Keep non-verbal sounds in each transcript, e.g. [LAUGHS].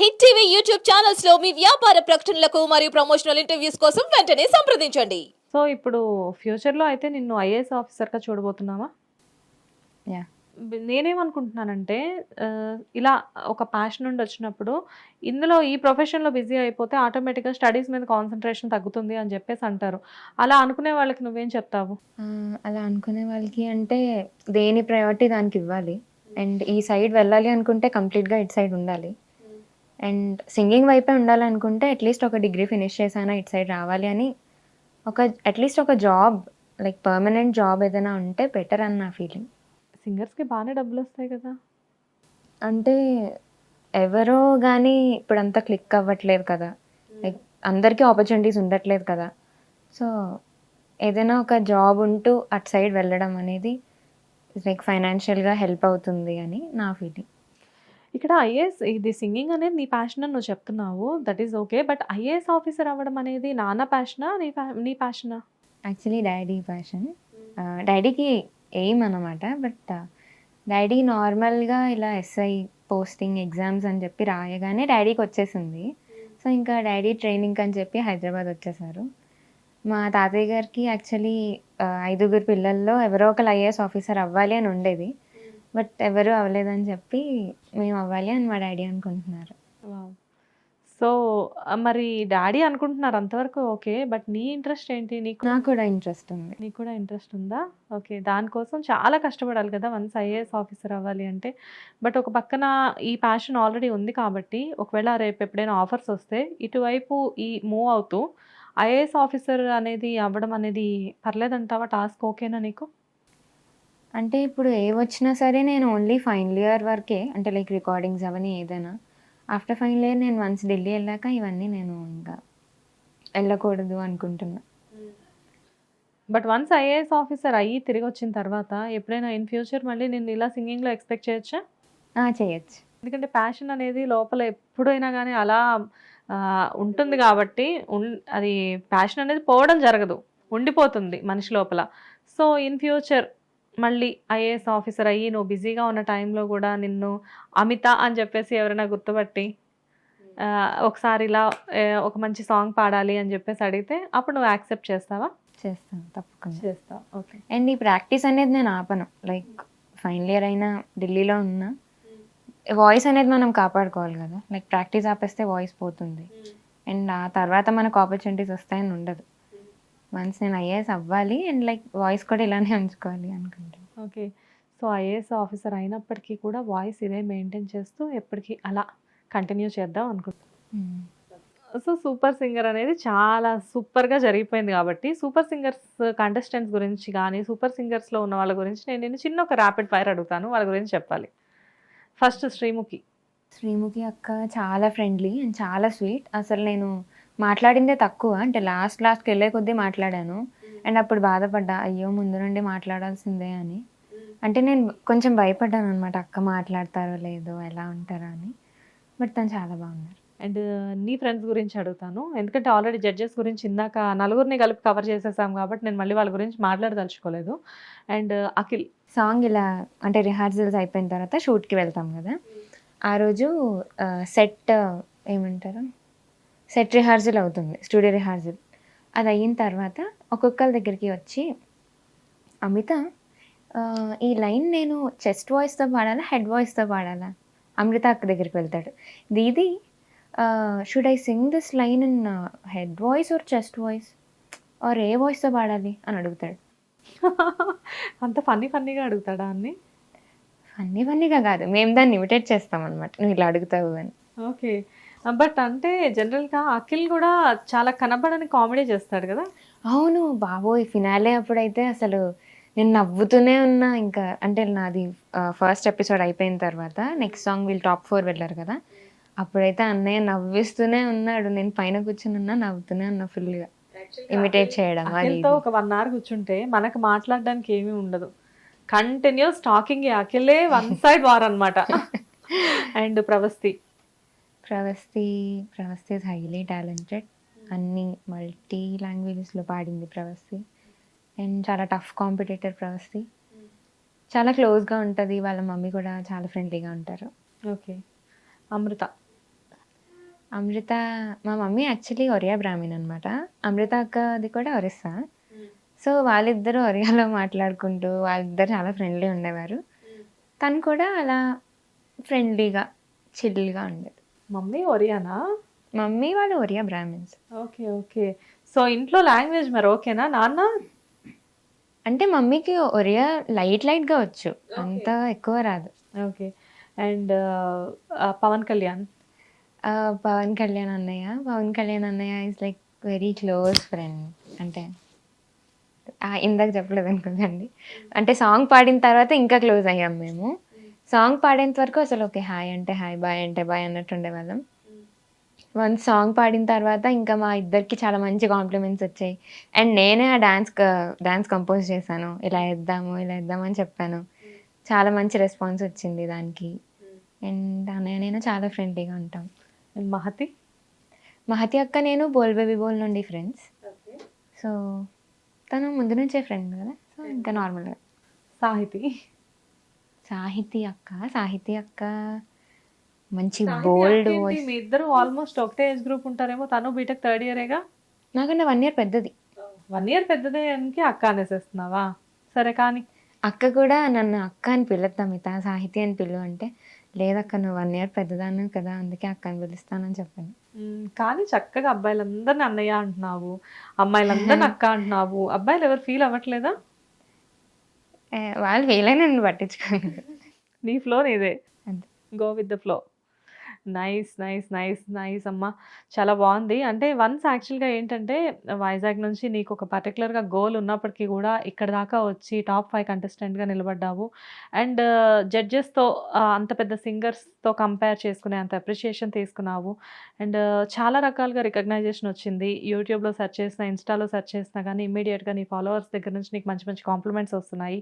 Hit TV YouTube ఛానల్స్లో మీ వ్యాపార ప్రకటనలకు మరియు ప్రమోషనల్ ఇంటర్వ్యూస్ కోసం వెంటనే సంప్రదించండి. సో ఇప్పుడు ఫ్యూచర్లో అయితే నిన్ను ఐఏఎస్ ఆఫీసర్గా చూడబోతున్నావా? యా నేనేమనుకుంటున్నానంటే ఆ, ఇలా ఒక ప్యాషన్ నుండి వచ్చినప్పుడు ఇందులో ఈ ప్రొఫెషన్లో బిజీ అయిపోతే ఆటోమేటిక్గా స్టడీస్ మీద కాన్సన్ట్రేషన్ తగ్గుతుంది అని చెప్పేసి అంటారు. అలా అనుకునే వాళ్ళకి నువ్వేం చెప్తావు? ఆ, అలా అనుకునే వాళ్ళకి అంటే దేని ప్రయారిటీ దానికి ఇవ్వాలి. అండ్ ఈ సైడ్ వెళ్ళాలి అనుకుంటే కంప్లీట్గా ఇటు సైడ్ ఉండాలి. అండ్ సింగింగ్ వైపే ఉండాలనుకుంటే అట్లీస్ట్ ఒక డిగ్రీ ఫినిష్ చేసానా ఇటు సైడ్ రావాలి అని ఒక అట్లీస్ట్ ఒక జాబ్ లైక్ పర్మనెంట్ జాబ్ ఏదైనా ఉంటే బెటర్ అని నా ఫీలింగ్ సింగర్స్కి బాగానే డబ్బులు వస్తాయి కదా? అంటే ఎవరో కానీ ఇప్పుడంతా క్లిక్ అవ్వట్లేదు కదా. లైక్ అందరికీ ఆపర్చునిటీస్ ఉండట్లేదు కదా. సో ఏదైనా ఒక జాబ్ ఉంటూ అటు సైడ్ వెళ్ళడం అనేది లైక్ ఫైనాన్షియల్గా హెల్ప్ అవుతుంది అని నా ఫీలింగ్ ఇక్కడ ఐఏఎస్ ఇది సింగింగ్ అనేది నీ ప్యాషన్ అని నువ్వు చెప్తున్నావు. That is okay but IAS officer అవ్వడం అనేది నాన్న ప్యాషనా నీ నీ ప్యాషనా యాక్చువల్లీ డాడీ ప్యాషన్ డాడీకి ఎయిమ్ అనమాట బట్ డాడీ నార్మల్గా ఇలా ఎస్ఐ పోస్టింగ్ ఎగ్జామ్స్ అని చెప్పి రాయగానే డాడీకి వచ్చేసింది. సో ఇంకా డాడీ ట్రైనింగ్ అని చెప్పి హైదరాబాద్ వచ్చేసారు. మా తాతయ్య గారికి యాక్చువల్లీ ఐదుగురు పిల్లల్లో ఎవరో ఒకరు ఐఏఎస్ ఆఫీసర్ అవ్వాలి అని ఉండేది. బట్ ఎవరు అవ్వలేదని చెప్పి మేము అవ్వాలి అని మా డాడీ అనుకుంటున్నారు. సో మరి డాడీ అనుకుంటున్నారు అంతవరకు ఓకే బట్ నీ ఇంట్రెస్ట్ ఏంటి? నీకు నాకు కూడా ఇంట్రెస్ట్ ఉంది. నీకు కూడా ఇంట్రెస్ట్ ఉందా? ఓకే దానికోసం చాలా కష్టపడాలి కదా వన్స్ ఐఏఎస్ ఆఫీసర్ అవ్వాలి అంటే. బట్ ఒక పక్కన ఈ ప్యాషన్ ఆల్రెడీ ఉంది కాబట్టి ఒకవేళ రేపు ఎప్పుడైనా ఆఫర్స్ వస్తే ఇటువైపు ఈ మూవ్ అవుతూ ఐఏఎస్ ఆఫీసర్ అనేది అవ్వడం అనేది పర్లేదంటావా? టాస్క్ ఓకేనా నీకు? అంటే ఇప్పుడు ఏ వచ్చినా సరే నేను ఓన్లీ ఫైనల్ ఇయర్ వరకే అంటే లైక్ రికార్డింగ్స్ అవన్నీ ఏదైనా ఆఫ్టర్ ఫైనల్ ఇయర్ నేను వన్స్ ఢిల్లీ వెళ్ళాక ఇవన్నీ నేను ఇంకా వెళ్ళకూడదు అనుకుంటున్నా. బట్ వన్స్ ఐఏఎస్ ఆఫీసర్ అయ్యి తిరిగి వచ్చిన తర్వాత ఎప్పుడైనా ఇన్ ఫ్యూచర్ మళ్ళీ నేను ఇలా సింగింగ్లో ఎక్స్పెక్ట్ చేయొచ్చా? ఆ, చేయొచ్చు. ఎందుకంటే ప్యాషన్ అనేది లోపల ఎప్పుడైనా కానీ అలా ఆ, ఉంటుంది కాబట్టి ఉన్- అది ప్యాషన్ అనేది పోవడం జరగదు. ఉండిపోతుంది మనిషి లోపల. సో ఇన్ ఫ్యూచర్ మళ్ళీ ఐఏఎస్ ఆఫీసర్ అయ్యి నువ్వు బిజీగా ఉన్న టైంలో కూడా నిన్ను అమిత అని చెప్పేసి ఎవరైనా గుర్తుపట్టి ఒకసారి ఇలా ఒక మంచి సాంగ్ పాడాలి అని చెప్పేసి అడిగితే అప్పుడు నువ్వు యాక్సెప్ట్ చేస్తావా? చేస్తాను తప్పకుండా. చేస్తావు ఓకే. అండ్ ఈ ప్రాక్టీస్ అనేది నేను ఆపను. లైక్ ఫైనల్ ఇయర్ అయినా ఢిల్లీలో ఉన్నా వాయిస్ అనేది మనం కాపాడుకోవాలి కదా. లైక్ ప్రాక్టీస్ ఆపేస్తే వాయిస్ పోతుంది. అండ్ ఆ తర్వాత మనకు ఆపర్చునిటీస్ వస్తాయని ఉండదు. వన్స్ నేను ఐఏఎస్ అవ్వాలి అండ్ లైక్ వాయిస్ కూడా ఇలానే ఉంచుకోవాలి అనుకుంటాను ఓకే. సో ఐఏఎస్ ఆఫీసర్ అయినప్పటికీ కూడా వాయిస్ ఇదే మెయింటైన్ చేస్తూ ఎప్పటికీ అలా కంటిన్యూ చేద్దాం అనుకుంటున్నాను సో సూపర్ సింగర్ అనేది చాలా సూపర్గా జరిగిపోయింది కాబట్టి సూపర్ సింగర్స్ కంటెస్టెంట్స్ గురించి కానీ సూపర్ సింగర్స్లో ఉన్న వాళ్ళ గురించి నేను నేను చిన్న ఒక ర్యాపిడ్ ఫైర్ అడుగుతాను. వాళ్ళ గురించి చెప్పాలి. ఫస్ట్ శ్రీముఖి. శ్రీముఖి అక్క చాలా ఫ్రెండ్లీ అండ్ చాలా స్వీట్ అసలు నేను మాట్లాడిందే తక్కువ. అంటే లాస్ట్ లాస్ట్కి వెళ్ళే కొద్దీ మాట్లాడాను. అండ్ అప్పుడు బాధపడ్డా అయ్యో ముందు నుండి మాట్లాడాల్సిందే అని. అంటే నేను కొంచెం భయపడ్డాను అనమాట అక్క మాట్లాడతారో లేదో ఎలా ఉంటారో అని. బట్ తను చాలా బాగున్నారు. అండ్ నీ ఫ్రెండ్స్ గురించి అడుగుతాను. ఎందుకంటే ఆల్రెడీ జడ్జెస్ గురించి ఇందాక నలుగురిని కలిపి కవర్ చేసేసాం కాబట్టి నేను మళ్ళీ వాళ్ళ గురించి మాట్లాడదలుచుకోలేదు. అండ్ అఖిల్ సాంగ్ ఇలా అంటే రిహార్సల్స్ అయిపోయిన తర్వాత షూట్కి వెళ్తాం కదా. ఆ రోజు సెట్ ఏమంటారు? సెట్ రిహార్సల్ అవుతుంది స్టూడియో రిహార్సల్ అది అయిన తర్వాత ఒక్కొక్కరి దగ్గరికి వచ్చి అమిత ఈ లైన్ నేను చెస్ట్ వాయిస్తో పాడాలా హెడ్ వాయిస్తో పాడాలా? అమృత అక్క దగ్గరికి వెళ్తాడు. Didi should I sing this line in head voice or chest voice or ఏ వాయిస్తో పాడాలి? అని అడుగుతాడు. [LAUGHS] అంత ఫన్నీ ఫన్నీగా అడుగుతాడా అన్ని? ఫన్నీ ఫన్నీగా కాదు. మేము దాన్ని ఇమిటేట్ చేస్తాం అనమాట నువ్వు ఇలా అడుగుతావు అని. ఓకే. బట్ అంటే జనరల్గా అఖిల్ కూడా చాలా కనబడని కామెడీ చేస్తాడు కదా. అవును బాబోయ్ ఫినాలే అప్పుడైతే అసలు నేను నవ్వుతూనే ఉన్నా. ఇంకా అంటే నాది ఫస్ట్ ఎపిసోడ్ అయిపోయిన తర్వాత నెక్స్ట్ సాంగ్ వీళ్ళు టాప్ ఫోర్ వెళ్ళారు కదా. అప్పుడైతే అన్నయ్య నవ్విస్తూనే ఉన్నాడు. నేను పైన కూర్చుని ఉన్నా నవ్వుతూనే ఉన్నా ఫుల్గా ఇమిటేట్ చేయడం అఖిల్తో ఒక వన్ అవర్ కూర్చుంటే మనకు మాట్లాడడానికి ఏమీ ఉండదు. కంటిన్యూస్ టాకింగ్ అఖిలే వన్ సైడ్ వార్ అనమాట and Pravasthi Pravasthi Pravasthi is highly talented అన్ని మల్టీ లాంగ్వేజెస్లో పాడింది ప్రవస్తి. అండ్ చాలా టఫ్ కాంపిటేటర్ ప్రవస్తి. చాలా క్లోజ్గా ఉంటుంది. వాళ్ళ మమ్మీ కూడా చాలా ఫ్రెండ్లీగా ఉంటారు. ఓకే అమృత. అమృత మా మమ్మీ యాక్చువల్లీ ఒరియా బ్రాహ్మణ్ అనమాట అమృత అక్కది కూడా ఒరిస్సా. సో వాళ్ళిద్దరూ ఒరియాలో మాట్లాడుకుంటూ వాళ్ళిద్దరు చాలా ఫ్రెండ్లీ ఉండేవారు. తను కూడా అలా ఫ్రెండ్లీగా చిల్గా ఉండేది. మమ్మీ ఒరియానా? మమ్మీ వాళ్ళు Oriya Brahmins. Okay okay. So ఇంట్లో లాంగ్వేజ్ మరి ఓకేనా? నాన్న? అంటే మమ్మీకి ఒరియా లైట్ లైట్గా వచ్చు. అంత ఎక్కువ రాదు. ఓకే. అండ్ పవన్ కళ్యాణ్? పవన్ కళ్యాణ్ అన్నయ్య. పవన్ కళ్యాణ్ అన్నయ్య is like very close friend అంటే ఇందాక చెప్పలేదు అనుకోండి అంటే సాంగ్ పాడిన తర్వాత ఇంకా క్లోజ్ అయ్యాం మేము. సాంగ్ పాడేంత వరకు అసలు ఓకే హాయ్ అంటే హాయ్ బాయ్ అంటే బాయ్ అన్నట్టు ఉండేవాళ్ళం. వన్ సాంగ్ పాడిన తర్వాత ఇంకా మా ఇద్దరికి చాలా మంచి కాంప్లిమెంట్స్ వచ్చాయి. అండ్ నేనే ఆ డాన్స్ డాన్స్ కంపోజ్ చేశాను. ఇలా వేద్దాము ఇలా వేద్దాము అని చెప్పాను. చాలా మంచి రెస్పాన్స్ వచ్చింది దానికి. అండ్ అన్నయ్య నేను చాలా ఫ్రెండ్లీగా ఉంటాం. మహతి? మహతి అక్క నేను బోల్ బేబీ బోల్ నుండి ఫ్రెండ్స్. సో తను ముందు నుంచే ఫ్రెండ్ కదా? సో ఇంకా నార్మల్గా. సాహితి? సాహితీ అక్క సాహితీ అక్క. మంచి బోల్డ్ మీ ఇద్దరు ఆల్మోస్ట్ ఒకటే ఏజ్ గ్రూప్ ఉంటారేమో. తను బీటెక్ థర్డ్ ఇయరేగా నాకన్నా వన్ ఇయర్ పెద్దది. వన్ ఇయర్ పెద్దదే అని అక్క అనేసేస్తున్నావా? సరే కానీ. అక్క కూడా నన్ను అక్క అని పిలుద్దాం? మిగతా సాహితీ అని పిలు అంటే లేదక్క నువ్వు వన్ ఇయర్ పెద్దదాన్ని కదా అందుకే అక్క అని పిలుస్తానని చెప్పాను. కానీ చక్కగా అబ్బాయిలందరిని అన్నయ్య అంటున్నావు. అమ్మాయిలందరిని [LAUGHS] అక్క అంటున్నావు. అబ్బాయిలు ఎవరు ఫీల్ అవ్వట్లేదా? వాళ్ళు వీలైనా నన్ను పట్టించుకోలేదు. నీ ఫ్లో నీదే. అంతే. Go with the flow nice nice nice nice అమ్మ. చాలా బాగుంది. అంటే వన్స్ యాక్చువల్గా ఏంటంటే వైజాగ్ నుంచి నీకు ఒక పర్టికులర్గా గోల్ ఉన్నప్పటికీ కూడా ఇక్కడ దాకా వచ్చి టాప్ ఫైవ్ కంటెస్టెంట్గా నిలబడ్డావు. అండ్ జడ్జెస్తో అంత పెద్ద సింగర్స్తో కంపేర్ చేసుకునే అంత అప్రిషియేషన్ తీసుకున్నావు. అండ్ చాలా రకాలుగా రికగ్నైజేషన్ వచ్చింది. యూట్యూబ్లో సెర్చ్ చేసిన ఇన్స్టాలో సెర్చ్ చేసినా కానీ ఇమీడియట్గా నీ ఫాలోవర్స్ దగ్గర నుంచి నీకు మంచి మంచి కాంప్లిమెంట్స్ వస్తున్నాయి.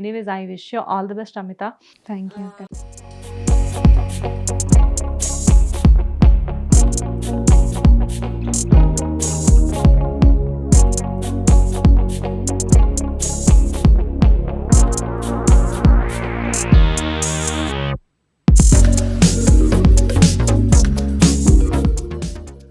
Anyways I wish you all the best Amitha. Thank you అక్క.